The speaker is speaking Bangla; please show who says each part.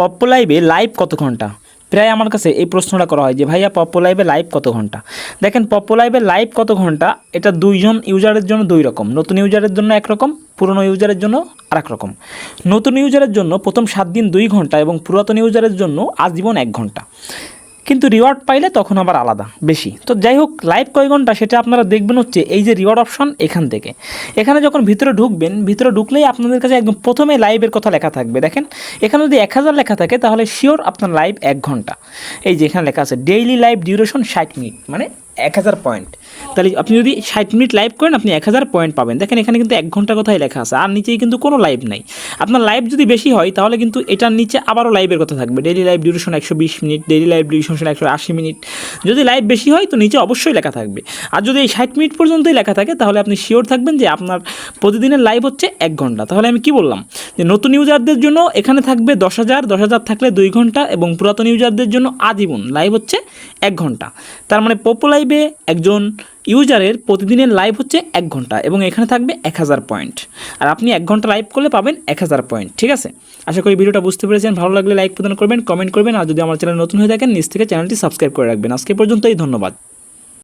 Speaker 1: পপ্পো লাইভে লাইভ কত ঘণ্টা? প্রায় আমার কাছে এই প্রশ্নটা করা হয় যে, ভাইয়া, পপ্পো লাইভে লাইভ কত ঘণ্টা? দেখেন, পপ্পো লাইভে লাইভ কত ঘণ্টা? এটা দুইজন ইউজারের জন্য দুই রকম। নতুন ইউজারের জন্য একরকম পুরনো ইউজারের জন্য আরেক রকম। নতুন ইউজারের জন্য প্রথম সাত দিন দুই ঘণ্টা এবং পুরাতন ইউজারের জন্য আজীবন এক ঘণ্টা। কিন্তু রিওয়ার্ড পাইলে তখন আবার আলাদা, বেশি। তো যাই হোক লাইভ কয় ঘণ্টা সেটা আপনারা দেখবেন হচ্ছে এই যে রিওয়ার্ড অপশন এখান থেকে। এখানে যখন ভিতরে ঢুকবেন, ভিতরে ঢুকলেই আপনাদের কাছে একদম প্রথমে লাইভের কথা লেখা থাকবে। দেখেন, এখানে যদি এক হাজার লেখা থাকে, তাহলে শিওর আপনার লাইভ এক ঘণ্টা। এই যে এখানে লেখা আছে ডেইলি লাইভ ডিউরেশন ষাট মিনিট মানে এক হাজার পয়েন্ট তাহলে আপনি যদি ষাট মিনিট লাইভ করেন, আপনি এক হাজার পয়েন্ট পাবেন। দেখেন, এখানে কিন্তু এক ঘণ্টা কথাই লেখা আছে। আর নিচেই কিন্তু কোনো লাইভ নাই। আপনার লাইভ যদি বেশি হয়, তাহলে কিন্তু এটার নিচে আবারও লাইভের কথা থাকবে। ডেইলি লাইভ ডিউরেশন একশো বিশ মিনিট ডেইলি লাইভ ডিউরেশন একশো আশি মিনিট। যদি লাইভ বেশি হয়, তো নিচে অবশ্যই লেখা থাকবে। আর যদি এই ষাট মিনিট পর্যন্তই লেখা থাকে, তাহলে আপনি শিওর থাকবেন যে আপনার প্রতিদিনের লাইভ হচ্ছে এক ঘণ্টা। তাহলে আমি কি বললাম? যে নতুন ইউজারদের জন্য এখানে থাকবে দশ হাজার। দশ হাজার থাকলে দুই ঘণ্টা এবং পুরাতন ইউজারদের জন্য আজীবন লাইভ হচ্ছে এক ঘণ্টা। তার মানে পপো লাইভে একজন ইউজারের প্রতিদিনের লাইভ হচ্ছে এক ঘণ্টা এবং এখানে থাকবে এক হাজার পয়েন্ট আর আপনি এক ঘণ্টা লাইভ করলে পাবেন এক হাজার পয়েন্ট ঠিক আছে? আশা করি ভিডিওটা বুঝতে পেরেছেন। ভালো লাগলে লাইক প্রদান করবেন কমেন্ট করবেন, আর যদি আমার চ্যানেল নতুন হয়ে থাকেন, নিজ থেকে চ্যানেলটি সাবস্ক্রাইব করে রাখবেন। আজকে পর্যন্তই, ধন্যবাদ।